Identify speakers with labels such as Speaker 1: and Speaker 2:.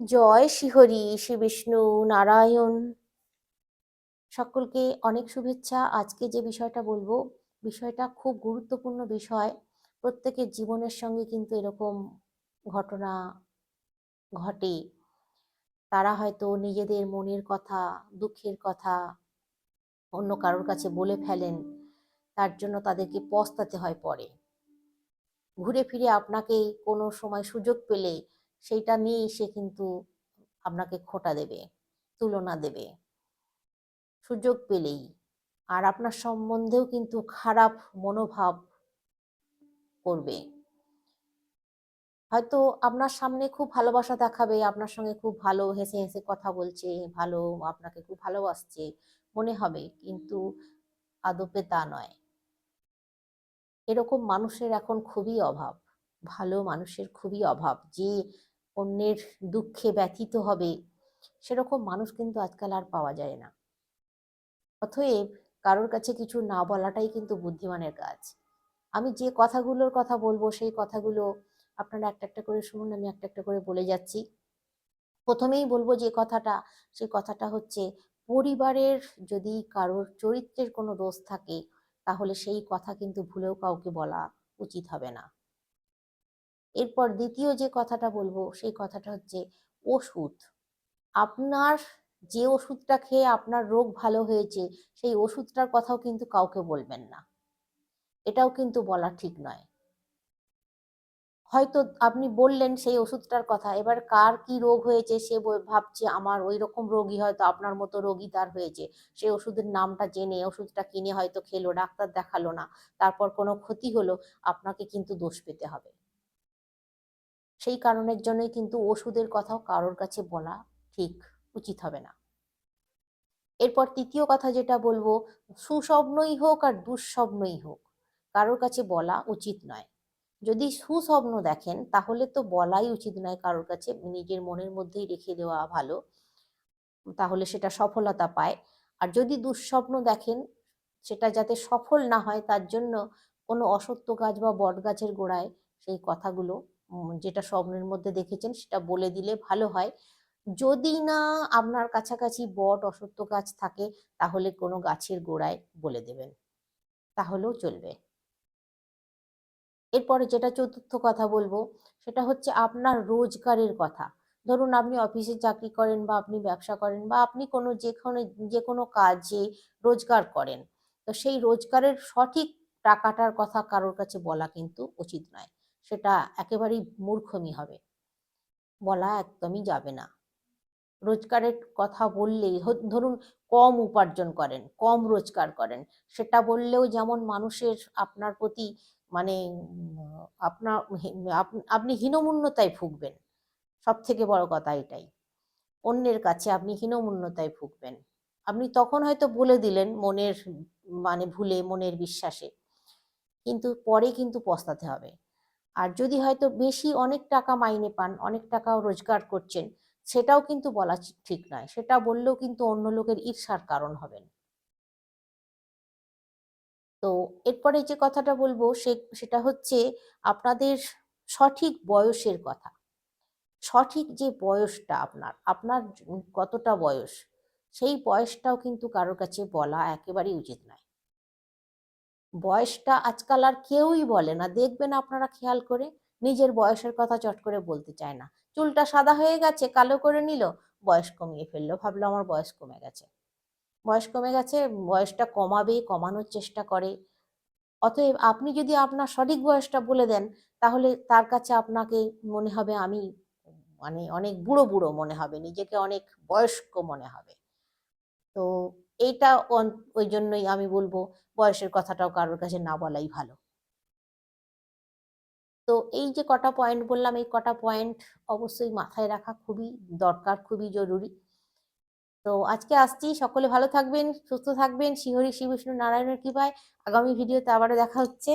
Speaker 1: জয় শ্রীহরি শ্রী বিষ্ণু নারায়ণ। সকলকে অনেক শুভেচ্ছা। আজকে যে বিষয়টা বলব, বিষয়টা খুব গুরুত্বপূর্ণ বিষয়। প্রত্যেকের জীবনের সঙ্গে কিন্তু এরকম ঘটনা ঘটে। তারা হয়তো নিজেদের মনের কথা, দুঃখের কথা অন্য কারোর কাছে বলে ফেলেন, তার জন্য তাদেরকে পস্তাতে হয় পরে। ঘুরে ফিরে আপনাকে কোনো সময় সুযোগ পেলে সেইটা নিয়েই সে কিন্তু আপনাকে খোঁটা দেবে, তুলনা দেবে। সুযোগ পেলেই। আর আপনার সম্বন্ধেও কিন্তু খারাপ মনোভাব করবে। হয়তো আপনার সামনে খুব ভালোবাসা দেখাবে, আপনার সঙ্গে খুব ভালো হেসে হেসে কথা বলছে, ভালো, আপনাকে খুব ভালোবাসছে, মনে হবে। কিন্তু আদপে তা নয়। এরকম মানুষের এখন খুবই অভাব। ভালো মানুষের খুবই অভাব। যে অন্যের দুঃখে ব্যথিত হবে, সেরকম মানুষ কিন্তু আজকাল আর পাওয়া যায় না। অতএব কারোর কাছে কিছু না বলাটাই কিন্তু বুদ্ধিমানের কাজ। আমি যে কথাগুলোর কথা বলব, সেই কথাগুলো আপনারা একটা একটা করে শুনুন, আমি একটা একটা করে বলে যাচ্ছি। প্রথমেই বলব যে কথাটা, সেই কথাটা হচ্ছে, পরিবারের যদি কারোর চরিত্রের কোনো দোষ থাকে, তাহলে সেই কথা কিন্তু ভুলেও কাউকে বলা উচিত হবে না। এরপর দ্বিতীয় যে কথাটা বলব, সেই কথাটা হচ্ছে ওষুধ। আপনার যে ওষুধটা খেয়ে আপনার রোগ ভালো হয়েছে, সেই ওষুধটার কথাও কিন্তু কাউকে বলবেন না। এটাও কিন্তু বলা ঠিক নয়। হয়তো আপনি বললেন সেই ওষুধটার কথা, এবার কার কি রোগ হয়েছে সে ভাবছে আমার ওই রকম রোগী হয়তো আপনার মতো রোগী তার হয়েছে। সেই ওষুধের নামটা জেনে, ওষুধটা কিনে হয়তো খেলো, ডাক্তার দেখাল না, তারপর কোনো ক্ষতি হলো, আপনাকে কিন্তু দোষ পেতে হবে। সেই কারণের জন্যই কিন্তু ওষুধের কথাও কারোর কাছে বলা ঠিক উচিত হবে না। এরপর তৃতীয় কথা যেটা বলব, সুস্বপ্নই হোক আর দুঃস্বপ্নই হোক, কারোর কাছে বলা উচিত নয়। যদি সুস্বপ্ন দেখেন, তাহলে তো বলাই উচিত নয় কারোর কাছে, নিজের মনের মধ্যেই রেখে দেওয়া ভালো, তাহলে সেটা সফলতা পায়। আর যদি দুঃস্বপ্ন দেখেন, সেটা যাতে সফল না হয়, তার জন্য কোনো অসত্য গাছ বা বট গাছের গোড়ায় সেই কথাগুলো যেটা স্বপ্নের মধ্যে দেখেছেন সেটা বলে দিলে ভালো হয়। যদি না আপনার কাছাকাছি বট অসত্য গাছ থাকে, তাহলে কোনো গাছের গোড়ায় বলে দেবেন। তাহলেও চলবে। এরপরে যেটা চতুর্থ কথা বলব, সেটা হচ্ছে আপনার রোজগারের কথা। ধরুন আপনি অফিসে চাকরি করেন বা আপনি ব্যবসা করেন বা আপনি কোনো যেখানে যে কোনো কাজে রোজগার করেন। তো সেই রোজগারের সঠিক টাকাটার কথা কারোর কাছে বলা কিন্তু উচিত নয়। সেটা একেবারেই মূর্খমি হবে। বলা একদমই যাবে না। রোজগারের কথা বললেই ধরুন কম উপার্জন করেন, কম রোজগার করেন, সেটা বললেও যেমন মানুষের আপনার প্রতি মানে আপনার আপনি হীনমূন্যতায় ভুগবেন। সব থেকে বড় কথা এটাই। অন্যের কাছে আপনি হীনমূন্যতায় ভুগবেন। আপনি তখন হয়তো বলে দিলেন মনের মানে ভুলে, মনের বিশ্বাসে। কিন্তু পরে কিন্তু পস্তাতে হবে। আর যদি হয়তো বেশি অনেক টাকা মাইনে পান, অনেক টাকাও রোজগার করছেন, সেটাও কিন্তু বলা ঠিক নয়। সেটা বললেও কিন্তু অন্য লোকের ঈর্ষার কারণ হবেন। তো এরপরে যে কথাটা বলব, সে, সেটা হচ্ছে আপনাদের সঠিক বয়সের কথা। সঠিক যে বয়সটা আপনার আপনার কতটা বয়স, সেই বয়সটাও কিন্তু কারোর কাছে বলা একেবারেই উচিত নয়। বয়সটা আজকাল আর কেউই বলে না। দেখবেন আপনারা খেয়াল করে নিজের বয়সের কথা চট করে বলতে চায় না। চুলটা সাদা হয়ে গেছে, কালো করে নিল, বয়স কমিয়ে ফেলল। ভাবলো আমার বয়স কমে গেছে। বয়স কমে গেছে, বয়সটা কমাবে, কমানোর চেষ্টা করে। অতএব আপনি যদি আপনার সঠিক বয়সটা বলে দেন, তাহলে তার কাছে আপনাকে মনে হবে আমি মানে অনেক বুড়ো বুড়ো মনে হবে, নিজেকে অনেক বয়স্ক মনে হবে। তো এইটা ওই জন্যই আমি বলব বয়সের কথাটাও কারোর কাছে না বলাই ভালো। তো এই যে কটা পয়েন্ট বললাম, এই কটা পয়েন্ট অবশ্যই মাথায় রাখা খুবই দরকার, খুবই জরুরি। তো আজকে আসছি, সকলে ভালো থাকবেন, সুস্থ থাকবেন। শ্রীহরি শ্রী বিষ্ণু নারায়ণের কৃপায় আগামী ভিডিওতে আবারও দেখা হচ্ছে।